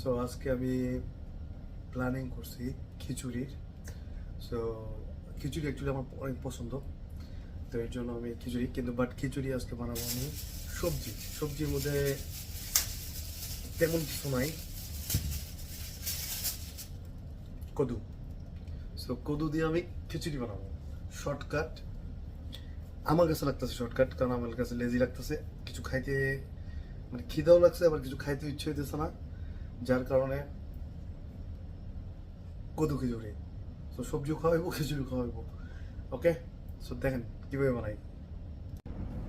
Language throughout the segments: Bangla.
সো আজকে আমি প্ল্যানিং করছি খিচুড়ির। সো খিচুড়ি অ্যাকচুয়ালি আমার অনেক পছন্দ। তো এর জন্য আমি খিচুড়ি কিন্তু বাট খিচুড়ি আজকে বানাবো আমি সবজি। সবজির মধ্যে তেমন কিছু নাই। কদু। সো কদু দিয়ে আমি খিচুড়ি বানাবো। শর্টকাট আমার কাছে লাগতেছে শর্টকাট কারণ আমার কাছে লেজি লাগতেছে। কিছু খাইতে মানে খিদাও লাগছে, আবার কিছু খাইতে ইচ্ছে হইতেছে না। যার কারণে কদু খিচুড়ি। তো সবজিও খাওয়াইবো খিচুড়ি খাওয়াইবো। ওকে সো দেখেন, কীভাবে বানাই।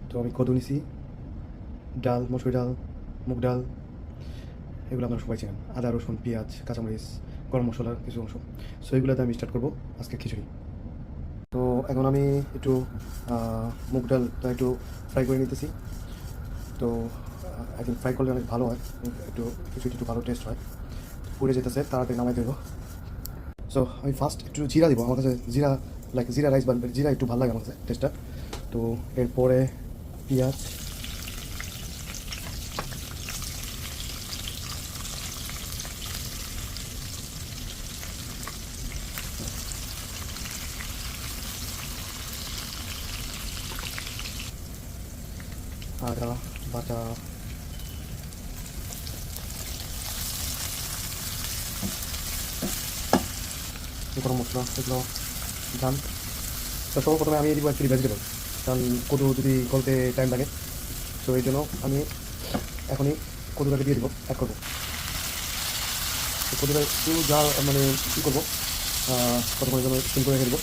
তো আমি কদু নিছি, ডাল, মসুর ডাল, মুগ ডাল, এগুলো আপনারা সবাই চেনেন। আদা, রসুন, পেঁয়াজ, কাঁচামরিচ, গরম মশলার কিছু অংশ। সো এগুলোতে আমি স্টার্ট করব আজকে খিচুড়ি। তো এখন আমি একটু মুগ ডালটা একটু ফ্রাই করে নিতেছি। তো একদিন ফ্রাই করলে অনেক ভালো হয়, একটু, কিছু একটু ভালো টেস্ট হয়। পুড়ে যেতেছে, তাড়াতাড়ি নামাই দেবো। সো আমি ফার্স্ট একটু জিরা দিব, আমার কাছে জিরা লাইক জিরা রাইস বানবে, জিরা একটু ভালো লাগে আমার কাছে টেস্টটা তো এরপরে পেঁয়াজ আদা বাটা গরম মশলা এগুলো ধান তো সর্বপ্রথমে আমি দিব অ্যাকচুয়ালি ভেজিটেবল কারণ কদু যদি গলতে টাইম লাগে তো এই জন্য আমি এখনই কদুটাকে দিয়ে দিব অ্যাড করব কদুটা একটু যা মানে কী করব কতক্ষণের জন্য সিম করে রেখে দেবো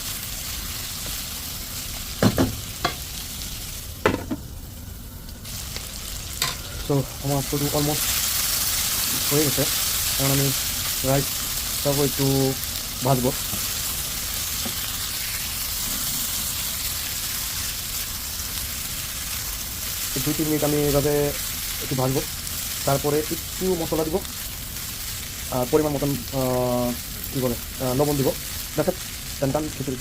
তো আমার কদু অলমোস্ট হয়ে গেছে। কারণ আমি রাইসটাও একটু ভাজবো। দুই, তিন মিনিট আমি এভাবে একটু ভাজবো। তারপরে একটু মশলা দিব। আর পরিমাণ মতন কী বলে লবণ দিব। দেখেন টান টান খিচুড়ি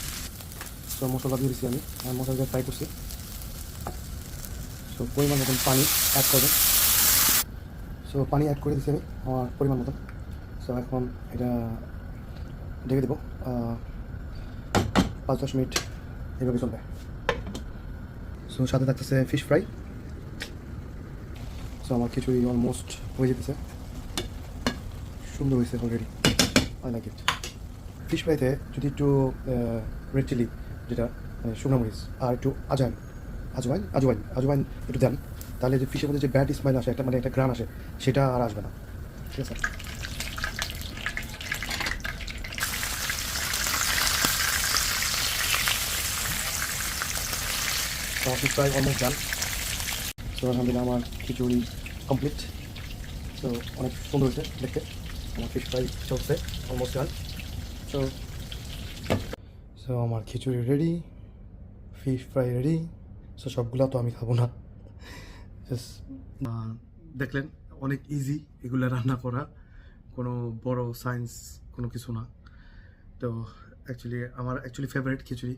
তো মশলা দিয়ে দিচ্ছি আমি। মশলা দিয়ে ফ্রাই করছি। তো পরিমাণ মতন পানি অ্যাড করবেন। সো পানি অ্যাড করে দিচ্ছি আমি, আমার পরিমাণ মতো সো এখন এটা ঢেকে দেবো। পাঁচ দশ মিনিট এভাবে চলবে। সো সাথে থাকতেছে ফিশ ফ্রাই সো আমার খিচুড়ি অলমোস্ট হয়ে যেতেছে। সুন্দর হয়েছে already I like it fish ফ্রাইতে যদি একটু রেড চিলি যেটা মানে শুকনো মরিচ, আর একটু আজওয়াইন আজওয়াইন আজওয়াইন আজওয়াইন একটু দেন। তাহলে যে ফিশের মধ্যে যে ব্যাড স্মেল আসে, একটা মানে একটা গ্রান আসে, সেটা আর আসবে না। ঠিক আছে? তো আমার ফ্রাই অলমোস্ট ডান সো আলহামদুলিল্লাহ আমার খিচুড়ি কমপ্লিট সো অনেক সুন্দর হয়েছে দেখতে। আমার ফিশ ফ্রাই চলছে অলমোস্ট ডান সো সো আমার khichuri ready fish fry ready so সবগুলো তো আমি খাব না। দেখলেন অনেক ইজি এগুলো রান্না করা। কোনো বড় সায়েন্স কোনো কিছু না। তো অ্যাকচুয়ালি আমার অ্যাকচুয়ালি ফেভারিট খিচুড়ি।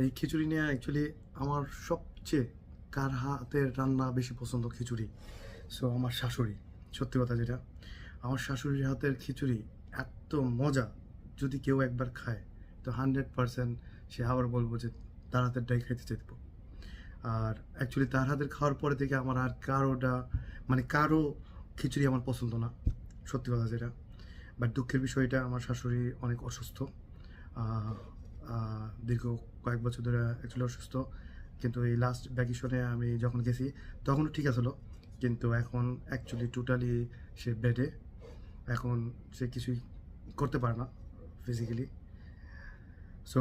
এই খিচুড়ি নিয়ে অ্যাকচুয়ালি আমার সবচেয়ে কার হাতের রান্না বেশি পছন্দ খিচুড়ি? সো আমার শাশুড়ি, সত্যি কথা যেটা। আমার শাশুড়ির হাতের খিচুড়ি এত মজা। যদি কেউ একবার খায়, তো হান্ড্রেড পারসেন্ট সে আবার বলব যে, তার হাতের ডাই খাইতে চাইব। আর অ্যাকচুয়ালি তার হাতের খাওয়ার পরে থেকে আমার আর কারোটা মানে কারও খিচুড়ি আমার পছন্দ না, সত্যি কথা যেটা। বাট দুঃখের বিষয়টা, আমার শাশুড়ি অনেক অসুস্থ দীর্ঘ কয়েক বছর ধরে অ্যাকচুয়ালি অসুস্থ। কিন্তু এই লাস্ট ভ্যাকেশনে আমি যখন গেছি, তখনও ঠিক আছিল কিন্তু এখন অ্যাকচুয়ালি টোটালি সে বেডে এখন সে কিছুই করতে পারে না ফিজিক্যালি সো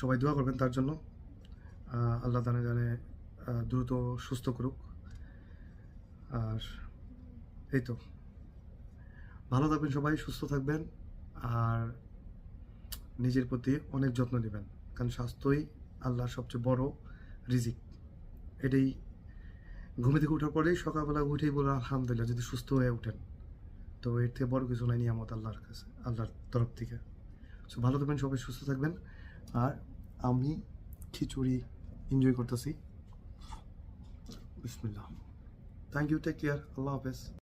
সবাই দোয়া করবেন তার জন্য। আল্লাহ জানে জানে দ্রুত সুস্থ করুক। আর এই তো। ভালো থাকবেন সবাই, সুস্থ থাকবেন। আর নিজের প্রতি অনেক যত্ন নেবেন, কারণ স্বাস্থ্যই আল্লাহর সবচেয়ে বড় রিজিক। এটাই ঘুমে থেকে ওঠার পরেই সকালবেলা উঠেই বলে আলহামদুলিল্লাহ, যদি সুস্থ হয়ে ওঠেন। তো এর থেকে বড় কিছু নাই নিয়ামত আল্লাহর কাছে, আল্লাহর তরফ থেকে। সো ভালো থাকবেন সবাই, সুস্থ থাকবেন। আর আমি খিচুড়ি এনজয় করতেছি। বিসমিল্লাহ। থ্যাংক ইউ টেক কেয়ার আল্লাহ হাফেজ।